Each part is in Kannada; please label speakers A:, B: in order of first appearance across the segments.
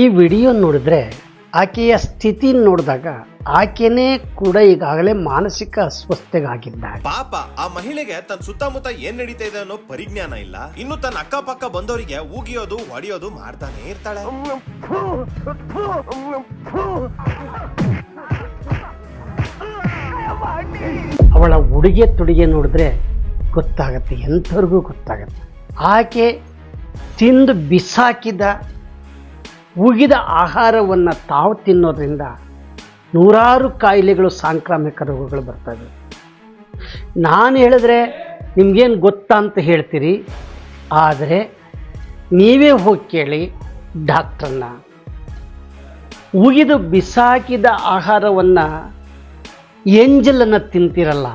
A: ಈ ವಿಡಿಯೋ ನೋಡಿದ್ರೆ ಆಕೆಯ ಸ್ಥಿತಿ ನೋಡಿದಾಗ ಆಕೆನೇ ಕೂಡ ಈಗಾಗಲೇ ಮಾನಸಿಕ ಅಸ್ವಸ್ಥೆಗಾಗಿದ್ದಾಳೆ.
B: ಪಾಪ ಆ ಮಹಿಳೆಗೆ ತನ್ನ ಸುತ್ತಮುತ್ತ ಏನ್ ನಡೀತಾ ಇದೆ ಅನ್ನೋ ಪರಿಜ್ಞಾನ ಇಲ್ಲ. ಇನ್ನು ತನ್ನ ಅಕ್ಕಪಕ್ಕ ಬಂದವರಿಗೆ ಉಗಿಯೋದು ಹೊಡೆಯೋದು ಮಾಡ್ತಾನೆ ಇರ್ತಾಳೆ.
A: ಅವಳ ಉಡುಗೆ ತೊಡುಗೆ ನೋಡಿದ್ರೆ ಗೊತ್ತಾಗತ್ತೆ ಎಂಥವ್ರಿಗೂ ಗೊತ್ತಾಗತ್ತೆ. ಆಕೆ ತಿಂದು ಬಿಸಾಕಿದ ಉಗಿದ ಆಹಾರವನ್ನು ತಾವು ತಿನ್ನೋದ್ರಿಂದ ನೂರಾರು ಕಾಯಿಲೆಗಳು ಸಾಂಕ್ರಾಮಿಕ ರೋಗಗಳು ಬರ್ತವೆ ನಾನು ಹೇಳಿದ್ರೆ ನಿಮ್ಗೇನು ಗೊತ್ತಾ ಅಂತ ಹೇಳ್ತೀರಿ, ಆದರೆ ನೀವೇ ಹೋಗಿ ಕೇಳಿ ಡಾಕ್ಟ್ರನ್ನ. ಉಗಿದು ಬಿಸಾಕಿದ ಆಹಾರವನ್ನು ಎಂಜಲನ್ನು ತಿಂತಿರಲ್ಲ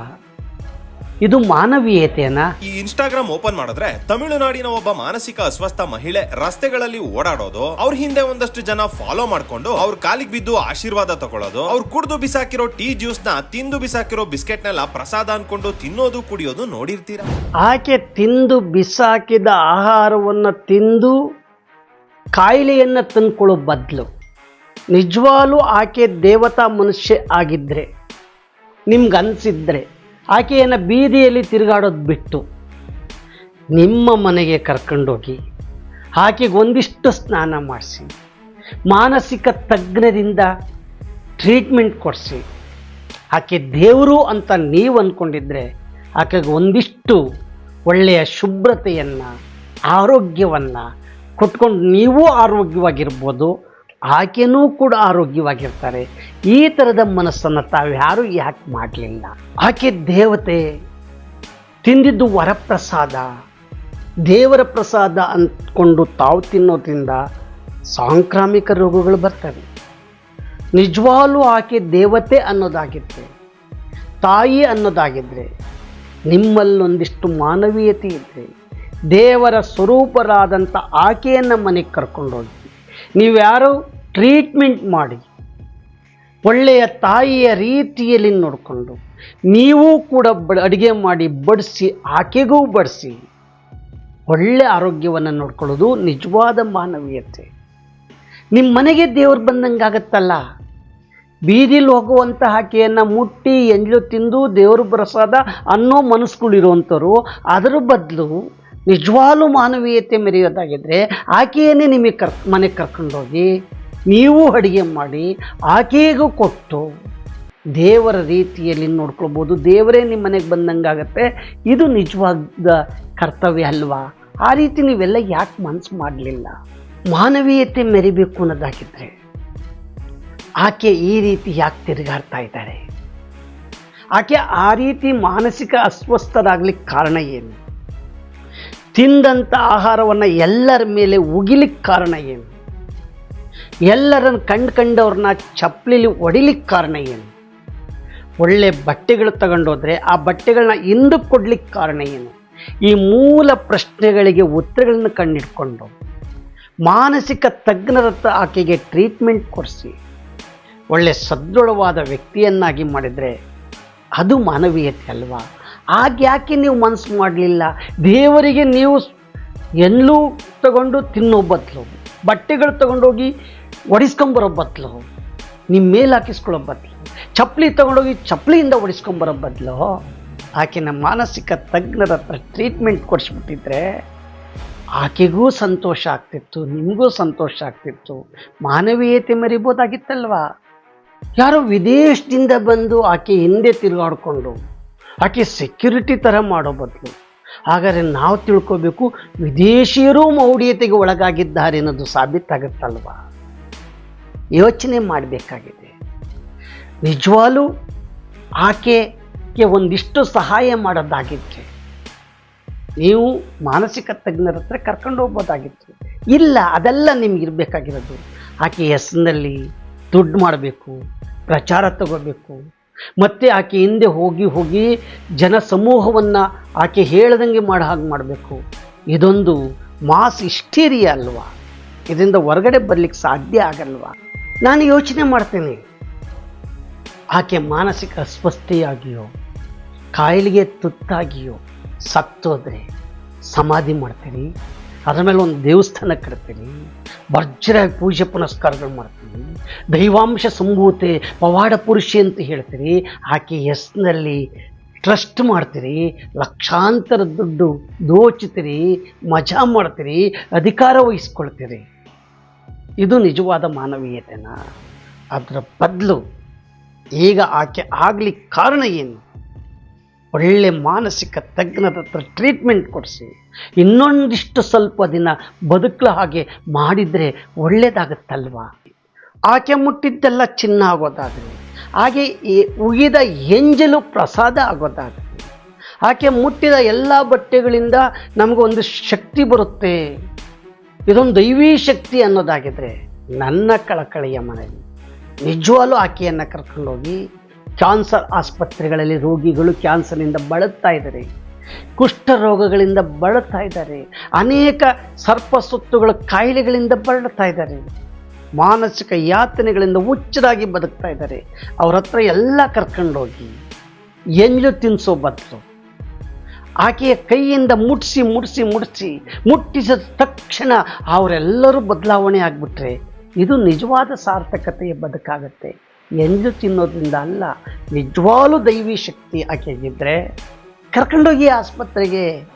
A: ಇದು ಮಾನವೀಯತೆಯನ್ನ
B: ಈ ಇನ್ಸ್ಟಾಗ್ರಾಮ್ ಓಪನ್ ಮಾಡಿದ್ರೆ ತಮಿಳುನಾಡಿನ ಒಬ್ಬ ಮಾನಸಿಕ ಅಸ್ವಸ್ಥ ಮಹಿಳೆ ರಸ್ತೆಗಳಲ್ಲಿ ಓಡಾಡೋದು ಅವ್ರ ಹಿಂದೆ ಒಂದಷ್ಟು ಜನ ಫಾಲೋ ಮಾಡ್ಕೊಂಡು ಅವ್ರ ಕಾಲಿಗೆ ಬಿದ್ದು ಆಶೀರ್ವಾದ ತಗೊಳ್ಳೋದು ಅವ್ರು ಕುಡಿದು ಬಿಸಾಕಿರೋ ಟೀ ಜ್ಯೂಸ್ನ ತಿಂದು ಬಿಸಾಕಿರೋ ಬಿಸ್ಕೆಟ್ ನೆಲ್ಲ ಪ್ರಸಾದ ಅನ್ಕೊಂಡು ತಿನ್ನೋದು ಕುಡಿಯೋದು ನೋಡಿರ್ತೀರಾ?
A: ಆಕೆ ತಿಂದು ಬಿಸಾಕಿದ ಆಹಾರವನ್ನು ತಿಂದು ಕಾಯಿಲೆಯನ್ನು ತಂದ್ಕೊಳ್ಳೋ ಬದಲು. ನಿಜವಾಗ್ಲೂ ಆಕೆ ದೇವತಾ ಮನುಷ್ಯ ಆಗಿದ್ದರೆ ನಿಮ್ಗೆ ಅನಿಸಿದ್ರೆ ಆಕೆಯನ್ನು ಬೀದಿಯಲ್ಲಿ ತಿರುಗಾಡೋದು ಬಿಟ್ಟು ನಿಮ್ಮ ಮನೆಗೆ ಕರ್ಕೊಂಡೋಗಿ ಆಕೆಗೆ ಒಂದಿಷ್ಟು ಸ್ನಾನ ಮಾಡಿಸಿ, ಮಾನಸಿಕ ತಜ್ಞರಿಂದ ಟ್ರೀಟ್ಮೆಂಟ್ ಕೊಡಿಸಿ, ಆಕೆ ದೇವರು ಅಂತ ನೀವು ಅಂದ್ಕೊಂಡಿದ್ದರೆ ಆಕೆಗೆ ಒಂದಿಷ್ಟು ಒಳ್ಳೆಯ ಶುಭ್ರತೆಯನ್ನು, ಆರೋಗ್ಯವನ್ನು ಕೊಟ್ಕೊಂಡು ನೀವು ಆರೋಗ್ಯವಾಗಿರ್ಬೋದು. ಆಕೆನೂ ಕೂಡ ಆರೋಗ್ಯವಾಗಿರ್ತಾರೆ. ಈ ಥರದ ಮನಸ್ಸನ್ನು ತಾವು ಯಾರೂ ಯಾಕೆ ಮಾಡಲಿಲ್ಲ? ಆಕೆ ದೇವತೆ, ತಿಂದಿದ್ದು ವರಪ್ರಸಾದ. ದೇವರ ಪ್ರಸಾದ ಅಂದ್ಕೊಂಡು ತಾವು ತಿನ್ನೋದ್ರಿಂದ ಸಾಂಕ್ರಾಮಿಕ ರೋಗಗಳು ಬರ್ತವೆ. ನಿಜವಾಗ್ಲೂ ಆಕೆ ದೇವತೆ ಅನ್ನೋದಾಗಿದ್ದರೆ ತಾಯಿ ಅನ್ನೋದಾಗಿದ್ದರೆ ನಿಮ್ಮಲ್ಲೊಂದಿಷ್ಟು ಮಾನವೀಯತೆ ಇದ್ದರೆ ದೇವರ ಸ್ವರೂಪರಾದಂಥ ಆಕೆಯನ್ನು ಮನೆಗೆ ಕರ್ಕೊಂಡೋಗಿ ನೀವು ಯಾರು ಟ್ರೀಟ್ಮೆಂಟ್ ಮಾಡಿ, ಒಳ್ಳೆಯ ತಾಯಿಯ ರೀತಿಯಲ್ಲಿ ನೋಡಿಕೊಂಡು, ನೀವು ಕೂಡ ಬ, ಅಡುಗೆ ಮಾಡಿ ಬಡಿಸಿ, ಆಕೆಗೂ ಬಡಿಸಿ, ಒಳ್ಳೆ ಆರೋಗ್ಯವನ್ನು ನೋಡ್ಕೊಳ್ಳೋದು ನಿಜವಾದ ಮಾನವೀಯತೆ. ನಿಮ್ಮ ಮನೆಗೆ ದೇವ್ರು ಬಂದಂಗಾಗತ್ತಲ್ಲ? ಬೀದಿಲಿ ಹೋಗುವಂಥ ಆಕೆಯನ್ನು ಮುಟ್ಟಿ ಎಂಜಲು ತಿಂದು ದೇವ್ರ ಪ್ರಸಾದ ಅನ್ನೋ ಮನಸ್ಸುಗಳಿರುವಂಥವ್ರು ಅದರ ಬದಲು ನಿಜವಾಗ್ಲೂ ಮಾನವೀಯತೆ ಮೆರೆಯೋದಾಗಿದ್ದರೆ ಆಕೆಯನ್ನೇ ನಿಮಗೆ ಕರ್, ಮನೆಗೆ ಕರ್ಕೊಂಡೋಗಿ ನೀವು ಅಡುಗೆ ಮಾಡಿ ಆಕೆಗೂ ಕೊಟ್ಟು ದೇವರ ರೀತಿಯಲ್ಲಿ ನೋಡ್ಕೊಳ್ಬೋದು. ದೇವರೇ ನಿಮ್ಮ ಮನೆಗೆ ಬಂದಂಗಾಗತ್ತೆ ಇದು ನಿಜವಾದ ಕರ್ತವ್ಯ ಅಲ್ವಾ? ಆ ರೀತಿ ನೀವೆಲ್ಲ ಯಾಕೆ ಮನಸ್ಸು ಮಾಡಲಿಲ್ಲ? ಮಾನವೀಯತೆ ಮೆರಿಬೇಕು ಅನ್ನೋದಾಗಿದ್ದರೆ ಆಕೆ ಈ ರೀತಿ ಯಾಕೆ ತಿರುಗಾಡ್ತಾ ಇದ್ದಾರೆ? ಆಕೆ ಆ ರೀತಿ ಮಾನಸಿಕ ಅಸ್ವಸ್ಥರಾಗ್ಲಿಕ್ಕೆ ಕಾರಣ ಏನು? ತಿಂದಂಥ ಆಹಾರವನ್ನು ಎಲ್ಲರ ಮೇಲೆ ಉಗಿಲಿಕ್ಕೆ ಕಾರಣ ಏನು? ಎಲ್ಲರನ್ನು ಕಂಡು ಕಂಡವ್ರನ್ನ ಚಪ್ಪಲಿಲಿ ಹೊಡಿಲಿಕ್ಕೆ ಕಾರಣ ಏನು? ಒಳ್ಳೆ ಬಟ್ಟೆಗಳು ತಗೊಂಡೋದ್ರೆ ಆ ಬಟ್ಟೆಗಳನ್ನ ಇಂದು ಕೊಡ್ಲಿಕ್ಕೆ ಕಾರಣ ಏನು? ಈ ಮೂಲ ಪ್ರಶ್ನೆಗಳಿಗೆ ಉತ್ತರಗಳನ್ನು ಕಂಡಿಡ್ಕೊಂಡು ಮಾನಸಿಕ ತಜ್ಞರತ್ತ ಆಕೆಗೆ ಟ್ರೀಟ್ಮೆಂಟ್ ಕೊಡಿಸಿ, ಒಳ್ಳೆ ಸದೃಢವಾದ ವ್ಯಕ್ತಿಯನ್ನಾಗಿ ಮಾಡಿದರೆ ಅದು ಮಾನವೀಯತೆ ಅಲ್ವಾ? ಆಗ ಯಾಕೆ ನೀವು ಮನಸ್ಸು ಮಾಡಲಿಲ್ಲ? ದೇವರಿಗೆ ನೀವು ಎಲ್ಲೂ ತಗೊಂಡು ತಿನ್ನೋ ಬದಲು ಬಟ್ಟೆಗಳು ತಗೊಂಡೋಗಿ ಒಡಿಸ್ಕೊಂಬರೋ ಬದಲು ನಿಮ್ಮ ಮೇಲೆ ಹಾಕಿಸ್ಕೊಳ್ಳೋ ಬದಲು ಚಪ್ಪಲಿ ತಗೊಂಡೋಗಿ ಚಪ್ಪಲಿಯಿಂದ ಒಡಿಸ್ಕೊಂಬರೋ ಬದಲು ಆಕೆನ ಮಾನಸಿಕ ತಜ್ಞರ ಹತ್ರ ಟ್ರೀಟ್ಮೆಂಟ್ ಕೊಡಿಸ್ಬಿಟ್ಟಿದ್ರೆ ಆಕೆಗೂ ಸಂತೋಷ ಆಗ್ತಿತ್ತು, ನಿಮಗೂ ಸಂತೋಷ ಆಗ್ತಿತ್ತು. ಮಾನವೀಯತೆ ಮರಿಬೋದಾಗಿತ್ತಲ್ವಾ? ಯಾರೋ ವಿದೇಶದಿಂದ ಬಂದು ಆಕೆ ಹಿಂದೆ ತಿರುಗಾಡಿಕೊಂಡು ಆಕೆ ಸೆಕ್ಯೂರಿಟಿ ಥರ ಮಾಡೋ ಬದಲು. ಹಾಗಾದರೆ ನಾವು ತಿಳ್ಕೋಬೇಕು, ವಿದೇಶಿಯರು ಮೌಢ್ಯತೆಗೆ ಒಳಗಾಗಿದ್ದಾರೆ ಅನ್ನೋದು ಸಾಬೀತಾಗುತ್ತಲ್ವ? ಯೋಚನೆ ಮಾಡಬೇಕಾಗಿದೆ. ನಿಜವಾಲು ಆಕೆಗೆ ಒಂದಿಷ್ಟು ಸಹಾಯ ಮಾಡೋದಾಗಿದ್ದರೆ ನೀವು ಮಾನಸಿಕ ತಜ್ಞರ ಹತ್ರ ಕರ್ಕೊಂಡು ಹೋಗ್ಬೋದಾಗಿತ್ತು. ಇಲ್ಲ, ಅದೆಲ್ಲ ನಿಮ್ಗೆ ಇರಬೇಕಾಗಿರೋದು. ಆಕೆ ಹೆಸರಿನಲ್ಲಿ ದುಡ್ಡು ಮಾಡಬೇಕು, ಪ್ರಚಾರ ತಗೋಬೇಕು ಮತ್ತು ಆಕೆ ಹಿಂದೆ ಹೋಗಿ ಹೋಗಿ ಜನ ಸಮೂಹವನ್ನು ಆಕೆ ಹೇಳ್ದಂಗೆ ಮಾಡಿ ಹಾಗೆ ಮಾಡಬೇಕು. ಇದೊಂದು ಮಾಸ್ ಇಸ್ಟೀರಿಯಾ ಅಲ್ವಾ? ಇದರಿಂದ ಹೊರಗಡೆ ಬರಲಿಕ್ಕೆ ಸಾಧ್ಯ ಆಗಲ್ವಾ? ನಾನು ಯೋಚನೆ ಮಾಡ್ತೇನೆ. ಆಕೆ ಮಾನಸಿಕ ಅಸ್ವಸ್ಥೆಯಾಗಿಯೋ, ಕಾಯಿಲೆಗೆ ತುತ್ತಾಗಿಯೋ, ಸತ್ತೋದ್ರೆ ಸಮಾಧಿ ಮಾಡ್ತೀರಿ? ಅದ್ರ ಮೇಲೆ ಒಂದು ದೇವಸ್ಥಾನ ಕಟ್ತೀನಿ. ಭರ್ಜರಿಯಾಗಿ ಪೂಜೆ ಪುನಸ್ಕಾರಗಳು ಮಾಡ್ತೀನಿ. ದೈವಾಂಶ ಸಂಭೂತೆ ಪವಾಡ ಪುರುಷಿ ಅಂತ ಹೇಳ್ತೀರಿ ಆಕೆ ಎಸ್ನಲ್ಲಿ ಟ್ರಸ್ಟ್ ಮಾಡ್ತೀರಿ ಲಕ್ಷಾಂತರ ದುಡ್ಡು ದೋಚುತ್ತೀರಿ ಮಜಾ ಮಾಡ್ತೀರಿ ಅಧಿಕಾರ ವಹಿಸ್ಕೊಳ್ತೀರಿ ಇದು ನಿಜವಾದ ಮಾನವೀಯತೆನಾ? ಅದರ ಬದಲು ಈಗ ಆಕೆ ಆಗಲಿಕ್ಕೆ ಕಾರಣ ಏನು? ಒಳ್ಳೆ ಮಾನಸಿಕ ತಜ್ಞರ ಹತ್ರ ಟ್ರೀಟ್ಮೆಂಟ್ ಕೊಡಿಸಿ. ಇನ್ನೊಂದಿಷ್ಟು ಸ್ವಲ್ಪ ದಿನ ಬದುಕಲ ಹಾಗೆ ಮಾಡಿದರೆ ಒಳ್ಳೆಯದಾಗುತ್ತಲ್ವ ಆಕೆ ಮುಟ್ಟಿದ್ದೆಲ್ಲ ಚಿನ್ನ ಆಗೋದಾದರೆ, ಹಾಗೆ ಈ ಉಗಿದ ಎಂಜಲು ಪ್ರಸಾದ ಆಗೋದಾದರೆ, ಆಕೆ ಮುಟ್ಟಿದ ಎಲ್ಲ ಬಟ್ಟೆಗಳಿಂದ ನಮಗೊಂದು ಶಕ್ತಿ ಬರುತ್ತೆ. ಇದೊಂದು ದೈವೀ ಶಕ್ತಿ ಅನ್ನೋದಾಗಿದ್ರೆ ನನ್ನ ಕಳಕಳಿಯ ಮನೆಯಲ್ಲಿ ನಿಜವಾಗ್ಲೂ ಆಕೆಯನ್ನು ಕರ್ಕೊಂಡೋಗಿ ಕ್ಯಾನ್ಸರ್ ಆಸ್ಪತ್ರೆಗಳಲ್ಲಿ ರೋಗಿಗಳು ಕ್ಯಾನ್ಸರ್ನಿಂದ ಬಳಲ್ತಾ ಇದ್ದಾರೆ, ಕುಷ್ಠ ರೋಗಗಳಿಂದ ಬಳಲ್ತಾ ಇದ್ದಾರೆ, ಅನೇಕ ಸರ್ಪಸುತ್ತುಗಳ ಕಾಯಿಲೆಗಳಿಂದ ಬಳಲ್ತಾ ಇದ್ದಾರೆ, ಮಾನಸಿಕ ಯಾತನೆಗಳಿಂದ ಹುಚ್ಚದಾಗಿ ಬದುಕ್ತಾ ಇದ್ದಾರೆ. ಅವ್ರ ಹತ್ರ ಎಲ್ಲ ಕರ್ಕೊಂಡೋಗಿ ಎಂಜು ತಿನ್ನಿಸೋ ಬದಲು, ಆಕೆಯ ಕೈಯಿಂದ ಮುಟ್ಸಿ ಮುಟ್ಸಿ ಮುಟ್ಸಿ ಮುಟ್ಟಿಸಿದ ತಕ್ಷಣ ಅವರೆಲ್ಲರೂ ಬದಲಾವಣೆ ಆಗಿಬಿಟ್ರೆ ಇದು ನಿಜವಾದ ಸಾರ್ಥಕತೆಯ ಬದುಕಾಗತ್ತೆ. ಎಂದು ತಿನ್ನೋದ್ರಿಂದ ಅಲ್ಲ ನಿಜವಾಗ್ಲೂ ದೈವಿ ಶಕ್ತಿ ಆಕೆಗಿದ್ರೆ ಕರ್ಕೊಂಡೋಗಿ ಆಸ್ಪತ್ರೆಗೆ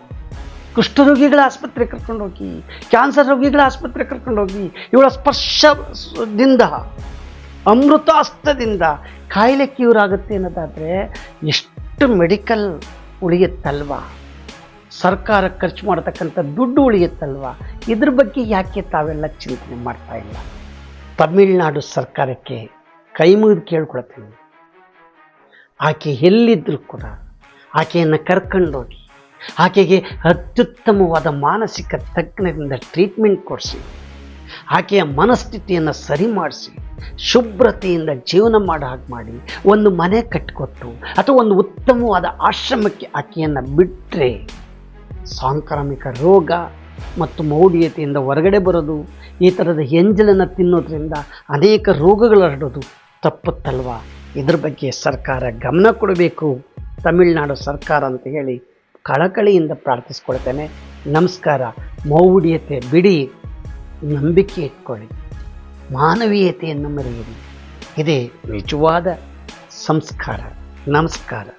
A: ಕುಷ್ಠರೋಗಿಗಳ ಆಸ್ಪತ್ರೆಗೆ ಕರ್ಕೊಂಡೋಗಿ, ಕ್ಯಾನ್ಸರ್ ರೋಗಿಗಳ ಆಸ್ಪತ್ರೆಗೆ ಕರ್ಕೊಂಡೋಗಿ, ಇವಳ ಸ್ಪರ್ಶದಿಂದ ಅಮೃತಾಸ್ತದಿಂದ ಕಾಯಿಲೆ ಕ್ಯೂರ್ ಆಗುತ್ತೆ ಅನ್ನೋದಾದರೆ ಎಷ್ಟು ಮೆಡಿಕಲ್ ಉಳಿಯುತ್ತಲ್ವ? ಸರ್ಕಾರ ಖರ್ಚು ಮಾಡತಕ್ಕಂಥ ದುಡ್ಡು ಉಳಿಯುತ್ತಲ್ವ? ಇದ್ರ ಬಗ್ಗೆ ಯಾಕೆ ತಾವೆಲ್ಲ ಚಿಂತನೆ ಮಾಡ್ತಾ ಇಲ್ಲ? ತಮಿಳುನಾಡು ಸರ್ಕಾರಕ್ಕೆ ಕೈ ಮುಗಿದು ಕೇಳ್ಕೊಳ್ತೀನಿ ಆಕೆ ಎಲ್ಲಿದ್ದರೂ ಕೂಡ ಆಕೆಯನ್ನು ಕರ್ಕೊಂಡೋಗಿ, ಆಕೆಗೆ ಅತ್ಯುತ್ತಮವಾದ ಮಾನಸಿಕ ತಜ್ಞರಿಂದ ಟ್ರೀಟ್ಮೆಂಟ್ ಕೊಡಿಸಿ, ಆಕೆಯ ಮನಸ್ಥಿತಿಯನ್ನು ಸರಿ ಮಾಡಿಸಿ, ಶುಭ್ರತೆಯಿಂದ ಜೀವನ ಮಾಡೋ ಹಾಗೆ ಮಾಡಿ, ಒಂದು ಮನೆ ಕಟ್ಟಿಕೊಟ್ಟು ಅಥವಾ ಒಂದು ಉತ್ತಮವಾದ ಆಶ್ರಮಕ್ಕೆ ಆಕೆಯನ್ನು ಬಿಟ್ಟರೆ ಸಾಂಕ್ರಾಮಿಕ ರೋಗ ಮತ್ತು ಮೌಢ್ಯತೆಯಿಂದ ಹೊರಗಡೆ ಬರೋದು, ಈ ಥರದ ಎಂಜಲನ್ನು ತಿನ್ನೋದ್ರಿಂದ ಅನೇಕ ರೋಗಗಳು ಹರಡೋದು ತಪ್ಪುತ್ತಲ್ವಾ? ಇದ್ರ ಬಗ್ಗೆ ಸರ್ಕಾರ ಗಮನ ಕೊಡಬೇಕು. ತಮಿಳುನಾಡು ಸರ್ಕಾರ ಅಂತ ಹೇಳಿ ಕಳಕಳಿಯಿಂದ ಪ್ರಾರ್ಥಿಸ್ಕೊಳ್ತೇನೆ. ನಮಸ್ಕಾರ. ಮೌಢ್ಯತೆ ಬಿಡಿ. ನಂಬಿಕೆ ಇಟ್ಕೊಳ್ಳಿ. ಮಾನವೀಯತೆಯನ್ನು ಮರೆಯಿರಿ. ಇದೇ ನಿಜವಾದ ಸಂಸ್ಕಾರ. ನಮಸ್ಕಾರ.